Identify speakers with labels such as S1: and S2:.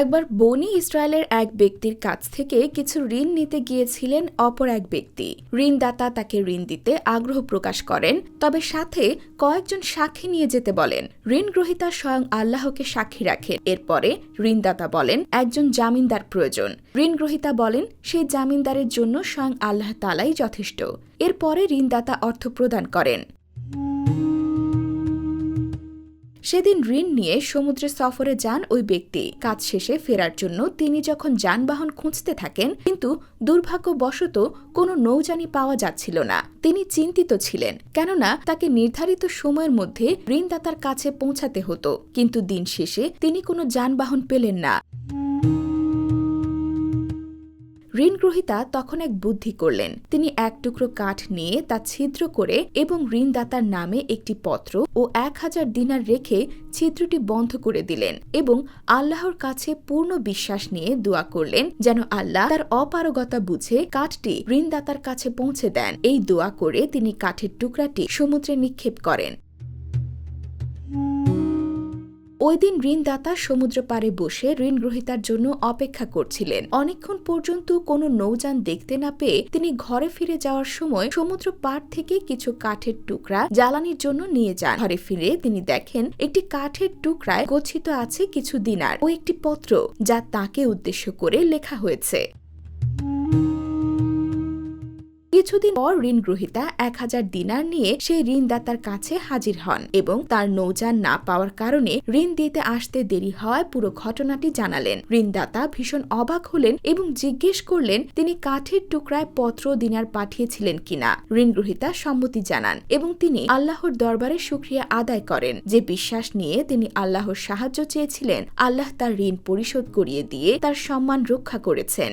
S1: একবার বনি ইসরায়েলের এক ব্যক্তির কাছ থেকে কিছু ঋণ নিতে গিয়েছিলেন অপর এক ব্যক্তি। ঋণদাতা তাকে ঋণ দিতে আগ্রহ প্রকাশ করেন, তবে সাথে কয়েকজন সাক্ষী নিয়ে যেতে বলেন। ঋণ গ্রহীতা স্বয়ং আল্লাহকে সাক্ষী রাখেন। এরপরে ঋণদাতা বলেন, একজন জামিনদার প্রয়োজন। ঋণ গ্রহীতা বলেন সেই জামিনদারের জন্য স্বয়ং আল্লাহ তালাই যথেষ্ট। এরপরে ঋণদাতা অর্থ প্রদান করেন। সেদিন ঋণ নিয়ে সমুদ্রে সফরে যান ওই ব্যক্তি। কাজ শেষে ফেরার জন্য তিনি যখন যানবাহন খুঁজতে থাকেন, কিন্তু দুর্ভাগ্যবশত কোনো নৌজানি পাওয়া যাচ্ছিল না। তিনি চিন্তিত ছিলেন, কেননা তাকে নির্ধারিত সময়ের মধ্যে ঋণদাতার কাছে পৌঁছাতে হতো। কিন্তু দিন শেষে তিনি কোনো যানবাহন পেলেন না। ঋণগ্রহীতা তখন এক বুদ্ধি করলেন। তিনি এক টুকরো কাঠ নিয়ে তা ছিদ্র করে এবং ঋণদাতার নামে একটি পত্র ও এক হাজার দিনার রেখে ছিদ্রটি বন্ধ করে দিলেন এবং আল্লাহর কাছে পূর্ণ বিশ্বাস নিয়ে দোয়া করলেন যেন আল্লাহ তার অপারগতা বুঝে কাঠটি ঋণদাতার কাছে পৌঁছে দেন। এই দোয়া করে তিনি কাঠের টুকরাটি সমুদ্রে নিক্ষেপ করেন। ওই দিন ঋণদাতা সমুদ্র পাড়ে বসে ঋণ গ্রহীতার জন্য অপেক্ষা করছিলেন। অনেকক্ষণ পর্যন্ত কোনো নৌযান দেখতে না পেয়ে তিনি ঘরে ফিরে যাওয়ার সময় সমুদ্র পাড় থেকে কিছু কাঠের টুকরা জ্বালানির জন্য নিয়ে যান। ঘরে ফিরে তিনি দেখেন একটি কাঠের টুকরায় গচ্ছিত আছে কিছু দিনার ও একটি পত্র যা তাকে উদ্দেশ্য করে লেখা হয়েছে। কিছুদিন পর ঋণ গ্রহীতা এক হাজার দিনার নিয়ে সেই ঋণদাতার কাছে হাজির হন এবং তার নৌযান না পাওয়ার কারণে ঋণ দিতে আসতে দেরি হওয়ায় পুরো ঘটনাটি জানালেন। ঋণদাতা ভীষণ অবাক হলেন এবং জিজ্ঞেস করলেন, তিনি কাঠের টুকরায় পত্র দিনার পাঠিয়েছিলেন কিনা ঋণ গ্রহীতা সম্মতি জানান এবং তিনি আল্লাহর দরবারে সুক্রিয়া আদায় করেন। যে বিশ্বাস নিয়ে তিনি আল্লাহর সাহায্য চেয়েছিলেন, আল্লাহ তার ঋণ পরিশোধ করিয়ে দিয়ে তার সম্মান রক্ষা করেছেন।